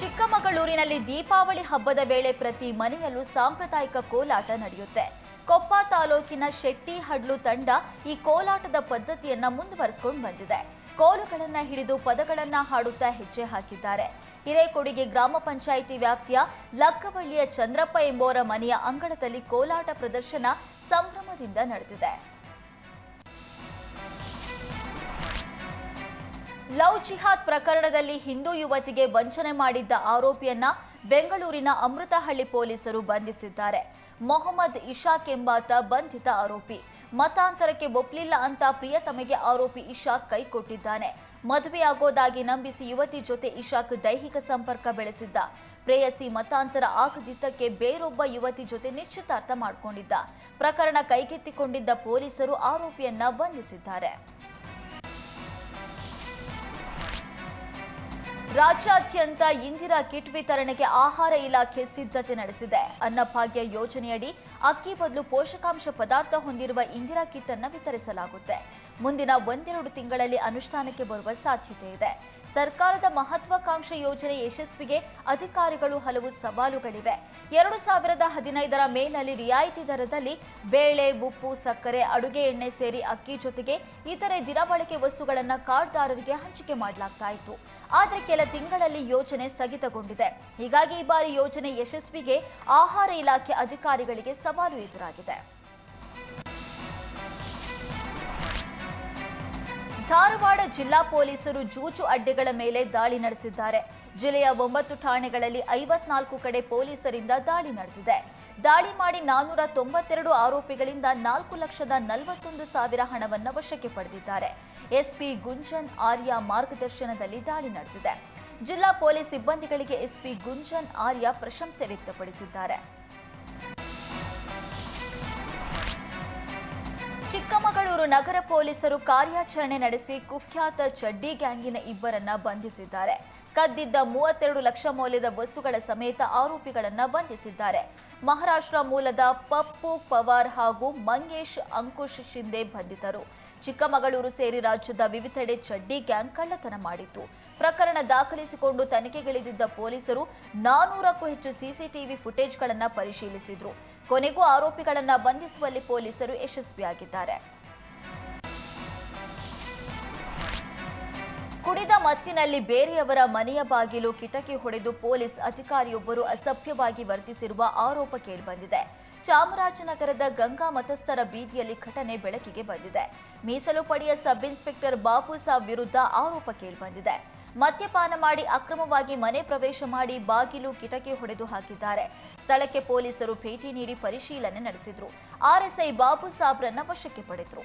ಚಿಕ್ಕಮಗಳೂರಿನಲ್ಲಿ ದೀಪಾವಳಿ ಹಬ್ಬದ ವೇಳೆ ಪ್ರತಿ ಮನೆಯಲ್ಲೂ ಸಾಂಪ್ರದಾಯಿಕ ಕೋಲಾಟ ನಡೆಯುತ್ತೆ. ಕೊಪ್ಪ ತಾಲೂಕಿನ ಶೆಟ್ಟಿ ಹಡ್ಲು ತಂಡ ಈ ಕೋಲಾಟದ ಪದ್ಧತಿಯನ್ನ ಮುಂದುವರಿಸಿಕೊಂಡು ಬಂದಿದೆ. ಕೋಲುಗಳನ್ನ ಹಿಡಿದು ಪದಗಳನ್ನ ಹಾಡುತ್ತಾ ಹೆಜ್ಜೆ ಹಾಕಿದ್ದಾರೆ. ಹಿರೇಕೊಡಿಗೆ ಗ್ರಾಮ ಪಂಚಾಯಿತಿ ವ್ಯಾಪ್ತಿಯ ಲಕ್ಕವಳ್ಳಿಯ ಚಂದ್ರಪ್ಪ ಎಂಬುವರ ಮನೆಯ ಅಂಗಳದಲ್ಲಿ ಕೋಲಾಟ ಪ್ರದರ್ಶನ ಸಂಭ್ರಮದಿಂದ ನಡೆದಿದೆ. ಲವ್ ಜಿಹಾದ್ ಪ್ರಕರಣದಲ್ಲಿ ಹಿಂದೂ ಯುವತಿಗೆ ವಂಚನೆ ಮಾಡಿದ್ದ ಆರೋಪಿಯನ್ನ ಬೆಂಗಳೂರಿನ ಅಮೃತಹಳ್ಳಿ ಪೊಲೀಸರು ಬಂಧಿಸಿದ್ದಾರೆ. ಮೊಹಮ್ಮದ್ ಇಶಾಕ್ ಎಂಬಾತ ಬಂಧಿತ ಆರೋಪಿ. ಮತಾಂತರಕ್ಕೆ ಒಪ್ಪಲಿಲ್ಲ ಅಂತ ಪ್ರಿಯತಮೆಗೆ ಆರೋಪಿ ಇಶಾಕ್ ಕೈ ಕೊಟ್ಟಿದ್ದಾನೆ. ಮದುವೆಯಾಗೋದಾಗಿ ನಂಬಿಸಿ ಯುವತಿ ಜೊತೆ ಇಶಾಕ್ ದೈಹಿಕ ಸಂಪರ್ಕ ಬೆಳೆಸಿದ್ದ. ಪ್ರೇಯಸಿ ಮತಾಂತರ ಆಗದಿದ್ದಕ್ಕೆ ಬೇರೊಬ್ಬ ಯುವತಿ ಜೊತೆ ನಿಶ್ಚಿತಾರ್ಥ ಮಾಡಿಕೊಂಡಿದ್ದ. ಪ್ರಕರಣ ಕೈಗೆತ್ತಿಕೊಂಡಿದ್ದ ಪೊಲೀಸರು ಆರೋಪಿಯನ್ನ ಬಂಧಿಸಿದ್ದಾರೆ. ರಾಜ್ಯಾದ್ಯಂತ ಇಂದಿರಾ ಕಿಟ್ ವಿತರಣೆಗೆ ಆಹಾರ ಇಲಾಖೆ ಸಿದ್ಧತೆ ನಡೆಸಿದೆ. ಅನ್ನಭಾಗ್ಯ ಯೋಜನೆಯಡಿ ಅಕ್ಕಿ ಬದಲು ಪೋಷಕಾಂಶ ಪದಾರ್ಥ ಹೊಂದಿರುವ ಇಂದಿರಾ ಕಿಟ್ ಅನ್ನು ವಿತರಿಸಲಾಗುತ್ತೆ. ಮುಂದಿನ ಒಂದೆರಡು ತಿಂಗಳಲ್ಲಿ ಅನುಷ್ಠಾನಕ್ಕೆ ಬರುವ ಸಾಧ್ಯತೆ ಇದೆ. ಸರ್ಕಾರದ ಮಹತ್ವಾಕಾಂಕ್ಷೆ ಯೋಜನೆ ಯಶಸ್ವಿಗೆ ಅಧಿಕಾರಿಗಳು ಹಲವು ಸವಾಲುಗಳಿವೆ. ಎರಡು ಸಾವಿರದ ಹದಿನೈದರ ಮೇನಲ್ಲಿ ರಿಯಾಯಿತಿ ದರದಲ್ಲಿ ಬೇಳೆ, ಉಪ್ಪು, ಸಕ್ಕರೆ, ಅಡುಗೆ ಎಣ್ಣೆ ಸೇರಿ ಅಕ್ಕಿ ಜೊತೆಗೆ ಇತರೆ ದಿನಬಳಕೆ ವಸ್ತುಗಳನ್ನು ಕಾರ್ಡ್ದಾರರಿಗೆ ಹಂಚಿಕೆ ಮಾಡಲಾಗ್ತಾ ಇತ್ತು ಆದರೆ ಕೆಲ ತಿಂಗಳಲ್ಲಿ ಯೋಜನೆ ಸ್ಥಗಿತಗೊಂಡಿದೆ. ಹೀಗಾಗಿ ಈ ಬಾರಿ ಯೋಜನೆ ಯಶಸ್ವಿಗೆ ಆಹಾರ ಇಲಾಖೆ ಅಧಿಕಾರಿಗಳಿಗೆ ಸವಾಲು ಎದುರಾಗಿದೆ. ಧಾರವಾಡ ಜಿಲ್ಲಾ ಪೊಲೀಸರು ಜೂಜು ಅಡ್ಡೆಗಳ ಮೇಲೆ ದಾಳಿ ನಡೆಸಿದ್ದಾರೆ. ಜಿಲ್ಲೆಯ ಒಂಬತ್ತು ಠಾಣೆಗಳಲ್ಲಿ ಐವತ್ನಾಲ್ಕು ಕಡೆ ಪೊಲೀಸರಿಂದ ದಾಳಿ ನಡೆದಿದೆ. ದಾಳಿ ಮಾಡಿ ನಾನ್ನೂರ ತೊಂಬತ್ತೆರಡು ಆರೋಪಿಗಳಿಂದ ನಾಲ್ಕು ಲಕ್ಷದ ನಲವತ್ತೊಂದು ಸಾವಿರ ಹಣವನ್ನು ವಶಕ್ಕೆ ಪಡೆದಿದ್ದಾರೆ. ಎಸ್ಪಿ ಗುಂಜನ್ ಆರ್ಯ ಮಾರ್ಗದರ್ಶನದಲ್ಲಿ ದಾಳಿ ನಡೆದಿದೆ. ಜಿಲ್ಲಾ ಪೊಲೀಸ್ ಸಿಬ್ಬಂದಿಗಳಿಗೆ ಎಸ್ಪಿ ಗುಂಜನ್ ಆರ್ಯ ಪ್ರಶಂಸೆ ವ್ಯಕ್ತಪಡಿಸಿದ್ದಾರೆ. ಚಿಕ್ಕಮಗಳೂರು ನಗರ ಪೊಲೀಸರು ಕಾರ್ಯಾಚರಣೆ ನಡೆಸಿ ಕುಖ್ಯಾತ ಚಡ್ಡಿ ಗ್ಯಾಂಗಿನ ಇಬ್ಬರನ್ನ ಬಂಧಿಸಿದ್ದಾರೆ. ಕದ್ದಿದ್ದ ಮೂವತ್ತೆರಡು ಲಕ್ಷ ಮೌಲ್ಯದ ವಸ್ತುಗಳ ಸಮೇತ ಆರೋಪಿಗಳನ್ನು ಬಂಧಿಸಿದ್ದಾರೆ. ಮಹಾರಾಷ್ಟ್ರ ಮೂಲದ ಪಪ್ಪು, ಪವಾರ್ ಹಾಗೂ ಮಂಗೇಶ್, ಅಂಕುಶ್ ಶಿಂದೆ ಬಂಧಿತರು. ಚಿಕ್ಕಮಗಳೂರು ಸೇರಿ ರಾಜ್ಯದ ವಿವಿಧೆಡೆ ಚಡ್ಡಿ ಗ್ಯಾಂಗ್ ಕಳ್ಳತನ ಮಾಡಿತ್ತು. ಪ್ರಕರಣ ದಾಖಲಿಸಿಕೊಂಡು ತನಿಖೆಗಿಳಿದಿದ್ದ ಪೊಲೀಸರು ನಾನೂರಕ್ಕೂ ಹೆಚ್ಚು ಸಿಸಿಟಿವಿ ಫುಟೇಜ್ಗಳನ್ನು ಪರಿಶೀಲಿಸಿದ್ರು. ಕೊನೆಗೂ ಆರೋಪಿಗಳನ್ನು ಬಂಧಿಸುವಲ್ಲಿ ಪೊಲೀಸರು ಯಶಸ್ವಿಯಾಗಿದ್ದಾರೆ. ಕುಡಿದ ಮತ್ತಿನಲ್ಲಿ ಬೇರೆಯವರ ಮನೆಯ ಬಾಗಿಲು ಕಿಟಕಿ ಹೊಡೆದು ಪೊಲೀಸ್ ಅಧಿಕಾರಿಯೊಬ್ಬರು ಅಸಭ್ಯವಾಗಿ ವರ್ತಿಸಿರುವ ಆರೋಪ ಕೇಳಿಬಂದಿದೆ. ಚಾಮರಾಜನಗರದ ಗಂಗಾ ಮತಸ್ಥರ ಬೀದಿಯಲ್ಲಿ ಘಟನೆ ಬೆಳಕಿಗೆ ಬಂದಿದೆ. ಮೀಸಲು ಪಡೆಯ ಸಬ್ ಇನ್ಸ್ಪೆಕ್ಟರ್ ಬಾಪು ಸಾಬ್ ವಿರುದ್ಧ ಆರೋಪ ಕೇಳಿಬಂದಿದೆ. ಮದ್ಯಪಾನ ಮಾಡಿ ಅಕ್ರಮವಾಗಿ ಮನೆ ಪ್ರವೇಶ ಮಾಡಿ ಬಾಗಿಲು ಕಿಟಕಿ ಹೊಡೆದು ಹಾಕಿದ್ದಾರೆ. ಸ್ಥಳಕ್ಕೆ ಪೊಲೀಸರು ಭೇಟಿ ನೀಡಿ ಪರಿಶೀಲನೆ ನಡೆಸಿದ್ರು. ಆರ್ಎಸ್ಐ ಬಾಬು ಸಾಬ್ರನ್ನ ವಶಕ್ಕೆ ಪಡೆದ್ರು.